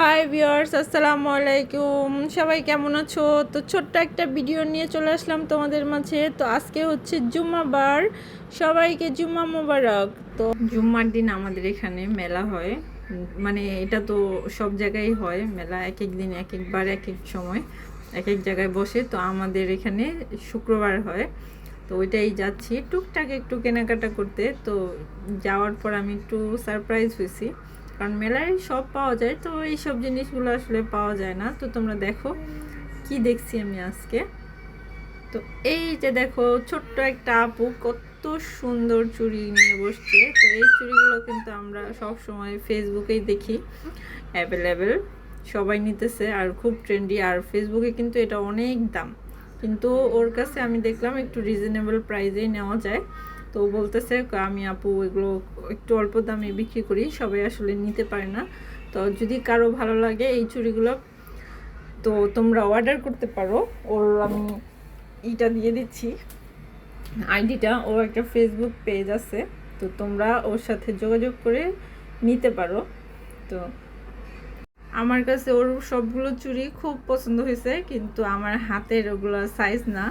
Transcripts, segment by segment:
Hi viewers আসসালামু আলাইকুম। সবাই কেমন আছো? তো ছোট্ট একটা ভিডিও নিয়ে চলে আসলাম তোমাদের মাঝে। তো আজকে হচ্ছে জুম্মাবার। সবাইকে জুম্মা মোবারক। তো জুম্মার দিন আমাদের এখানে মেলা হয়। মানে এটা তো সব জায়গায় হয়। মেলা এক এক দিন, এক একবার, এক এক সময়, এক এক জায়গায় বসে। তো আমাদের এখানে শুক্রবার হয়। তো ওইটাই যাচ্ছি। টুকটাক একটু কেনাকাটা করতে। তো যাওয়ার পর আমি একটু সারপ্রাইজ হয়েছি। কারণ মেলায় সব পাওয়া যায়, তো এই সব জিনিসগুলো আসলে পাওয়া যায় না। তো তোমরা দেখো কি দেখছি আমি আজকে। তো এই যে দেখো, ছোট্ট একটা আপু কত সুন্দর চুড়ি নিয়ে বসছে। তো এই চুড়িগুলো কিন্তু আমরা সব সময় ফেসবুকেই দেখি, অ্যাভেলেবেল, সবাই নিতেছে আর খুব ট্রেন্ডি। আর ফেসবুকে কিন্তু এটা অনেক দাম। কিন্তু ওর কাছে আমি দেখলাম একটু রিজনেবল প্রাইসেই নেওয়া যায়। তো বলতেছে, আমি আপু, এগুলো একটু অল্প দামে বিক্রি করি, সবাই আসলে নিতে পারে না। তো যদি কারও ভালো লাগে এই চুড়িগুলো, তো তোমরা অর্ডার করতে পারো। ওর আমি ইটা দিয়ে দিচ্ছি। আইডিটা ও একটা ফেসবুক পেজ আছে, তো তোমরা ওর সাথে যোগাযোগ করে নিতে পারো। তো আমার কাছে ওর সবগুলো চুড়ি খুব পছন্দ হয়েছে, কিন্তু আমার হাতের ওগুলো সাইজ না।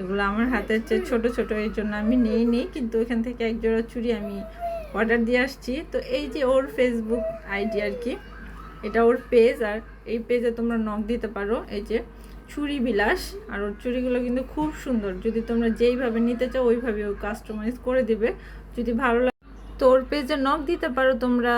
এগুলো আমার হাতের চেয়ে ছোট ছোট, এই জন্য আমি নিই নি, কিন্তু ওখান থেকে এক জোড়া চুড়ি আমি অর্ডার দিয়ে আসছি। তো এই যে ওর ফেসবুক আইডি আর কি, এটা ওর পেজ আর এই পেজে তোমরা নখ দিতে পারো। এই যে চুড়ি বিলাস, আর ওর চুড়িগুলো কিন্তু খুব সুন্দর। যদি তোমরা যেইভাবে নিতে চাও, ওইভাবে ও কাস্টমাইজ করে দিবে। যদি ভালো লাগে, তো ওর পেজে নখ দিতে পারো তোমরা।